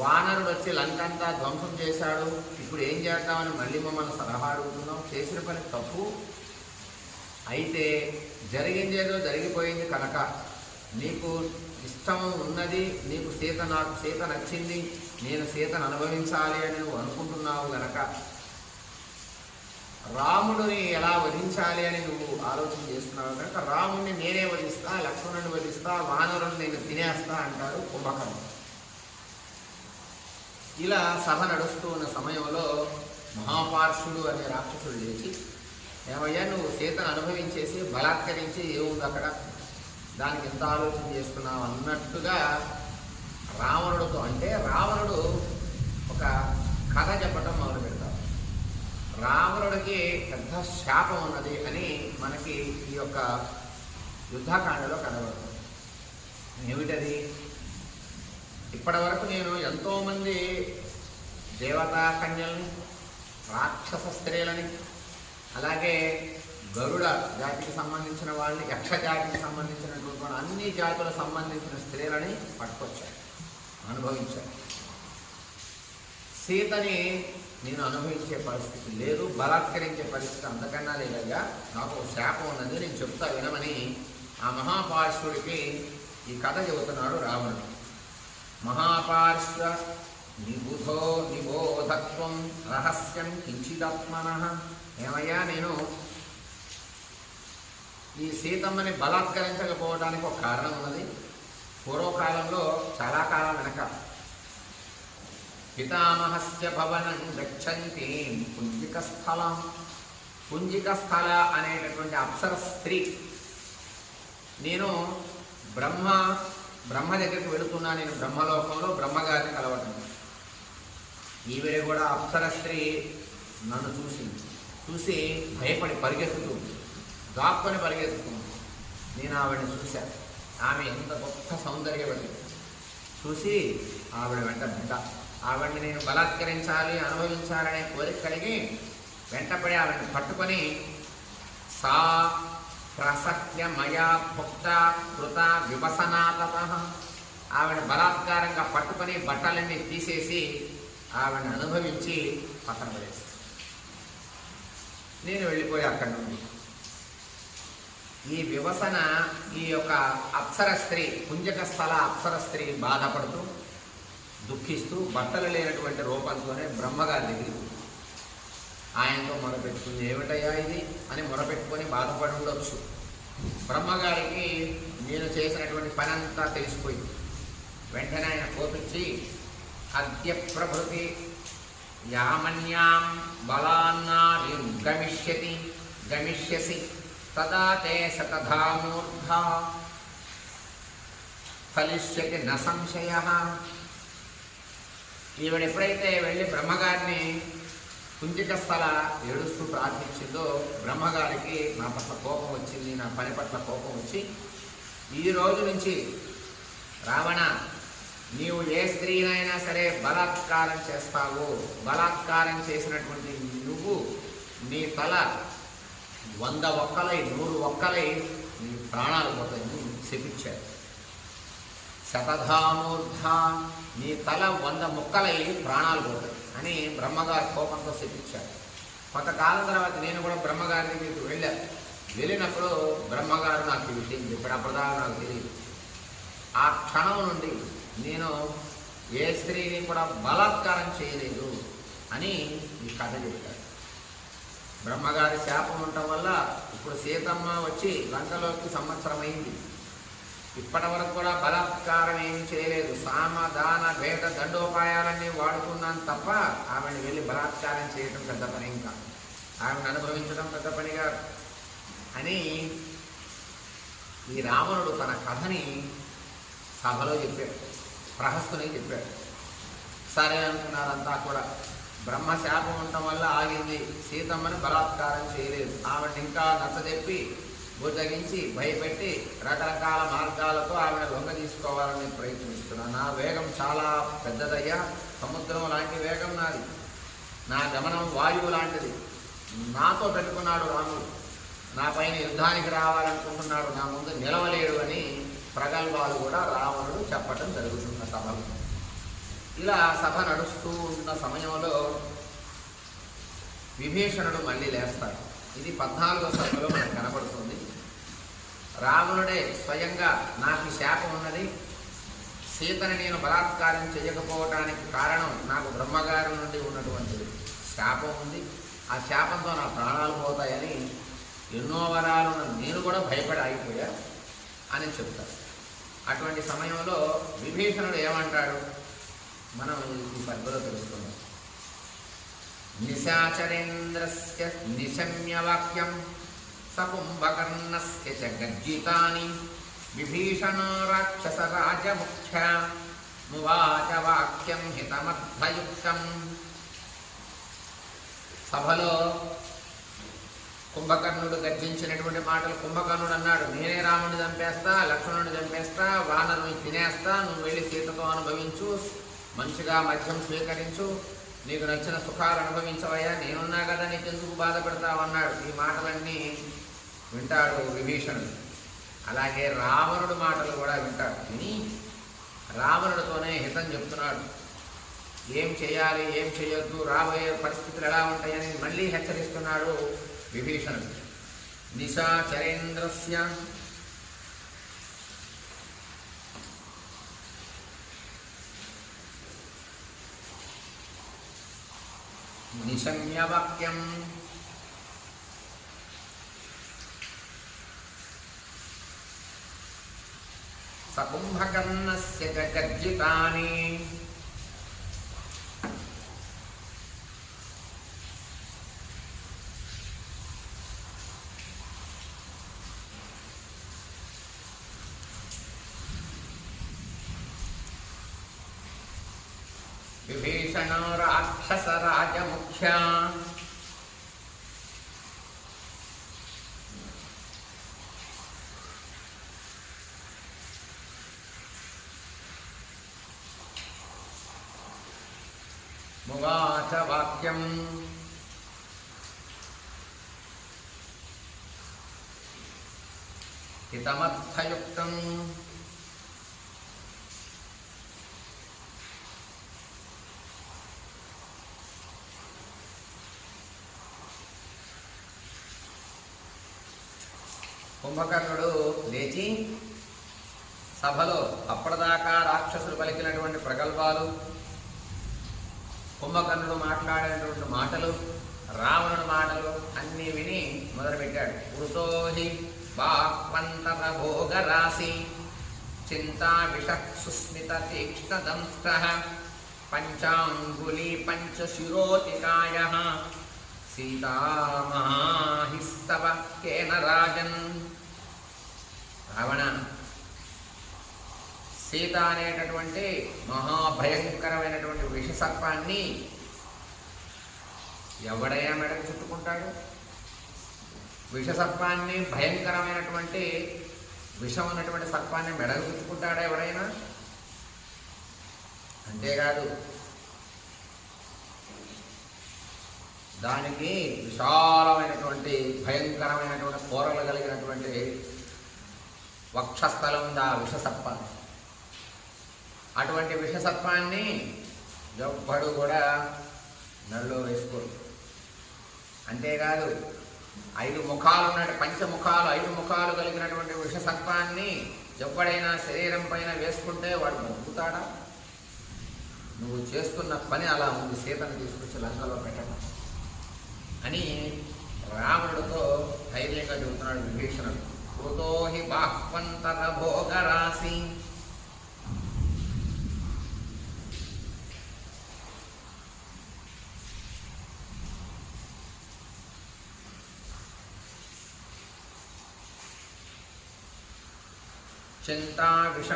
వానరుడు వచ్చి లంకంతా ధ్వంసం చేశాడు. ఇప్పుడు ఏం చేద్దామని మళ్ళీ మమ్మల్ని సలహా అడుగుతున్నాం. చేసిన పని తప్పు. అయితే జరిగింది ఏదో జరిగిపోయింది కనుక నీకు ఇష్టం ఉన్నది నీకు సీత నాకు సీత నచ్చింది నేను సీతను అనుభవించాలి అని నువ్వు అనుకుంటున్నావు గనక రాముడిని ఎలా వధించాలి అని నువ్వు ఆలోచన చేస్తున్నావు కనుక రాముడిని నేనే వధిస్తా లక్ష్మణుని వధిస్తా వానరుని నేను తినేస్తా అంటారు కుంభకర్ణ ఇలా సభ నడుస్తూ ఉన్న సమయంలో మహాపార్షుడు అనే రాక్షసుడు లేచి ఏమయ్యా నువ్వు సీతను అనుభవించేసి బలాత్కరించి ఏముంది అక్కడ? దానికి ఎంత ఆలోచన చేస్తున్నావు? అన్నట్టుగా రావణుడితో అంటే రావణుడు ఒక కథ చెప్పటం మొదలు పెడతాడు. రావణుడికి పెద్ద శాపం ఉన్నది అని మనకి ఈ యొక్క యుద్ధకాండలో కనబడుతుంది. ఏమిటది? ఇప్పటి వరకు నేను ఎంతోమంది దేవతా కన్యల్ని రాక్షస స్త్రీలని అలాగే గరుడ జాతికి సంబంధించిన వాళ్ళని యక్ష జాతికి సంబంధించినటువంటి అన్ని జాతులకు సంబంధించిన స్త్రీలని పట్టుకొచ్చాను అనుభవించాను. సీతని నేను అనుభవించే పరిస్థితి లేదు బలాత్కరించే పరిస్థితి అంతకన్నా లేదయ్యా నాకు ఒక శాపం ఉన్నది నేను చెప్తా వినమని ఆ మహాపార్శ్వుడికి ఈ కథ చెబుతున్నాడు రావణుడు. మహాపార్శ్వ నిబుధో నిబోధత్వం రహస్యం కించిదాత్మన. ఏమయ్యా నేను ఈ సీతమ్మని బలాత్కరించకపోవడానికి ఒక కారణం ఉన్నది. పూర్వకాలంలో చాలా కాలం వెనక. పితామహస్య భవనం గచ్చంతి పుంజిక స్థలం. పుంజిక స్థల అనేటటువంటి అప్సర స్త్రీ. నేను బ్రహ్మ బ్రహ్మ దగ్గరికి వెళుతున్నా నేను బ్రహ్మలోకంలో బ్రహ్మగారిని కలవటం. ఈవిడ కూడా అప్సర స్త్రీ నన్ను చూసింది. చూసి భయపడి పరిగెత్తుతూ దాక్కుని పరిగెత్తుతుంది నేను ఆవిడని చూశాను ఆమె ఎంత గొప్ప సౌందర్యవతి. చూసి ఆవిడ వెంట బిడ్డ. ఆవిడని నేను బలాత్కరించాలి అనుభవించాలనే కోరిక కలిగి వెంటపడి ఆవిడని పట్టుకొని సా ప్రసక్య మయా భుక్త కృత వివసనాతత ఆవిడ బలాత్కారంగా పట్టుకొని బట్టలన్నీ తీసేసి ఆవిడని అనుభవించి పక్కన పడేసి నేను వెళ్ళిపోయి అక్కడి నుండి. ఈ వివసన ఈ యొక్క అప్సర స్త్రీ పుంజక స్థల అప్సర స్త్రీ బాధపడుతూ దుఃఖిస్తూ బట్టలు లేనటువంటి రూపంతోనే బ్రహ్మగారి దగ్గరికి ఆయనతో మొరపెట్టుకుంది. ఏమిటయ్యా ఇది? అని మొరపెట్టుకొని బాధపడి ఉండొచ్చు. బ్రహ్మగారికి నేను చేసినటువంటి పని అంతా తెలిసిపోయింది. వెంటనే ఆయన కోపించి అద్య ప్రభృతి యామన్యాం బలాన్నా గమిష్యతి గమిష్యసి తదా తే సతధా ఫలిష్యతి న సంశయ. ఈవిడ ఎప్పుడైతే వెళ్ళి బ్రహ్మగారిని కుంజిక స్థల ఏడుస్తూ ప్రార్థించిందో బ్రహ్మగారికి నా పట్ల కోపం వచ్చింది నా పని పట్ల కోపం వచ్చి ఈ రోజు నుంచి రావణ నీవు ఏ స్త్రీనైనా సరే బలాత్కారం చేస్తావు. బలాత్కారం చేసినటువంటి నువ్వు నీ తల వంద ఒక్కలై నూరు ఒక్కలై నీ ప్రాణాలు పోతాయని శపించాడు శతధామూర్ధ నీ తల వంద ముక్కలై ప్రాణాలు పోతాయి. అని బ్రహ్మగారు కోపంతో శపించారు కొంతకాలం తర్వాత నేను కూడా బ్రహ్మగారి దగ్గరికి వెళ్ళాను. వెళ్ళినప్పుడు బ్రహ్మగారు నాకు విషయం చెప్పాడు అప్పటిదాకా నాకు తెలియదు. ఆ క్షణం నుండి నేను ఏ స్త్రీని కూడా బలాత్కారం చేయలేదు అని ఈ కథ చెప్పాడు బ్రహ్మగారి శాపం ఉండటం వల్ల ఇప్పుడు సీతమ్మ వచ్చి లంకలోకి సంవత్సరం అయింది ఇప్పటి వరకు కూడా బలాత్కారం ఏమి చేయలేదు. సామ దాన భేద దండోపాయాలన్నీ వాడుకున్నాను తప్ప ఆమెను వెళ్ళి బలాత్కారం చేయడం పెద్ద పని ఇంకా. ఆమెను అనుభవించడం పెద్ద పనిగా అని ఈ రావణుడు తన కథని సభలో చెప్పాడు. ప్రహస్తుని చెప్పాడు. సరే అనుకున్నారంతా కూడా. బ్రహ్మ శాపం ఉండటం వల్ల ఆగింది. సీతమ్మని బలాత్కారం చేయలేదు. ఆవిడని ఇంకా నచ్చజెప్పి బుద్ధగించి భయపెట్టి రకరకాల మార్గాలతో ఆమెను లొంగ తీసుకోవాలని ప్రయత్నిస్తున్నాను నా వేగం చాలా పెద్దదయ్యా. సముద్రం లాంటి వేగం నాది. నా గమనం వాయువు లాంటిది. నాతో పెట్టుకున్నాడు రాముడు. నా పైన యుద్ధానికి రావాలనుకుంటున్నాడు. నా ముందు నిలవలేడు అని ప్రగల్భాలు కూడా రావణుడు చెప్పటం జరుగుతున్న సభలో ఇలా సభ నడుస్తూ ఉన్న సమయంలో విభీషణుడు మళ్ళీ లేస్తాడు. ఇది పద్నాలుగో సభలో మనకు కనబడుతుంది రావణుడే స్వయంగా నాకు శాపం ఉన్నది. సీతని నేను బలాత్కారం చేయకపోవటానికి కారణం నాకు బ్రహ్మగారి నుండి ఉన్నటువంటి శాపం ఉంది. ఆ శాపంతో నా ప్రాణాలు పోతాయని ఎన్నో వరాలున్న నేను కూడా భయపడి ఆగిపోయా అని చెప్తారు. అటువంటి సమయంలో విభీషణుడు ఏమంటాడు? మనం ఈ పద్మలో తెలుసుకున్నాం నిశాచరేంద్రస్య నిశమ్యవాక్యం సకుంభకర్ణస్య చ గర్జితాని విభీషణో రాక్షస రాజముఖ్య మువాచ వాక్యం హితమర్థయుక్తం. సభలో కుంభకర్ణుడు గర్జించినటువంటి మాటలు కుంభకర్ణుడు అన్నాడు నేనే రాముడిని చంపేస్తా లక్ష్మణుడిని చంపేస్తా వానరుని తినేస్తా నువ్వు వెళ్ళి సీతతో అనుభవించు మంచిగా మద్యం స్వీకరించు నీకు నచ్చిన సుఖాలు అనుభవించవయ్యా. నేనున్నా కదా నీకెందుకు బాధపడతావన్నాడు ఈ మాటలన్నీ వింటాడు విభీషణుడు. అలాగే రావణుడు మాటలు కూడా వింటాడు. విని రావణుడితోనే హితం చెప్తున్నాడు. ఏం చేయాలి ఏం చేయొద్దు రాబోయే పరిస్థితులు ఎలా ఉంటాయని మళ్ళీ హెచ్చరిస్తున్నాడు విభీషణుడు. నిశాచరేంద్రస్య నిశమ్యవాక్యం సకుంభకర్ణస్య చ గర్జితాని విభీషణో ముగాచ వాక్యం హితమర్థయుక్తం కుంభకర్ణుడు లేచి సభలో అప్పటిదాకా రాక్షసులు పలికినటువంటి ప్రగల్భాలు కుంభకర్ణుడు మాట్లాడినటువంటి మాటలు రావణుడు మాటలు అన్నీ విని మొదలుపెట్టాడు. వృతోహి బాక్వంతర భోగరాశి చింతా విష సుస్మిత తీక్ష్ణదంష్ట పంచాంగులి పంచశిరోతికాయ సీతామహిస్తవ కేన రాజన్ రావణ సీత అనేటటువంటి మహాభయంకరమైనటువంటి విషసర్పాన్ని ఎవడైనా మెడకు చుట్టుకుంటాడు? విషసర్పాన్ని భయంకరమైనటువంటి విషం ఉన్నటువంటి సర్పాన్ని మెడకు చుట్టుకుంటాడా ఎవడైనా? అంతేకాదు దానికి విశాలమైనటువంటి భయంకరమైనటువంటి కూరలు కలిగినటువంటి వక్షస్థలం ఉంది ఆ విషసత్వం అటువంటి విషసత్వాన్ని ఎవ్వడు కూడా నల్లో వేసుకోడు. అంతేకాదు ఐదు ముఖాలు ఉన్న పంచముఖాలు ఐదు ముఖాలు కలిగినటువంటి విషసత్వాన్ని ఎవ్వడైనా శరీరం పైన వేసుకుంటే వాడు మొక్కుతాడా నువ్వు చేస్తున్న పని అలా ఉంది సీతను తీసుకొచ్చి లంకలో పెట్టడం అని రావణుడితో ధైర్యంగా చెబుతున్నాడు విభీషణుడు. కృతో హి బాహ్వంతర భోగరాశి. చింతా విష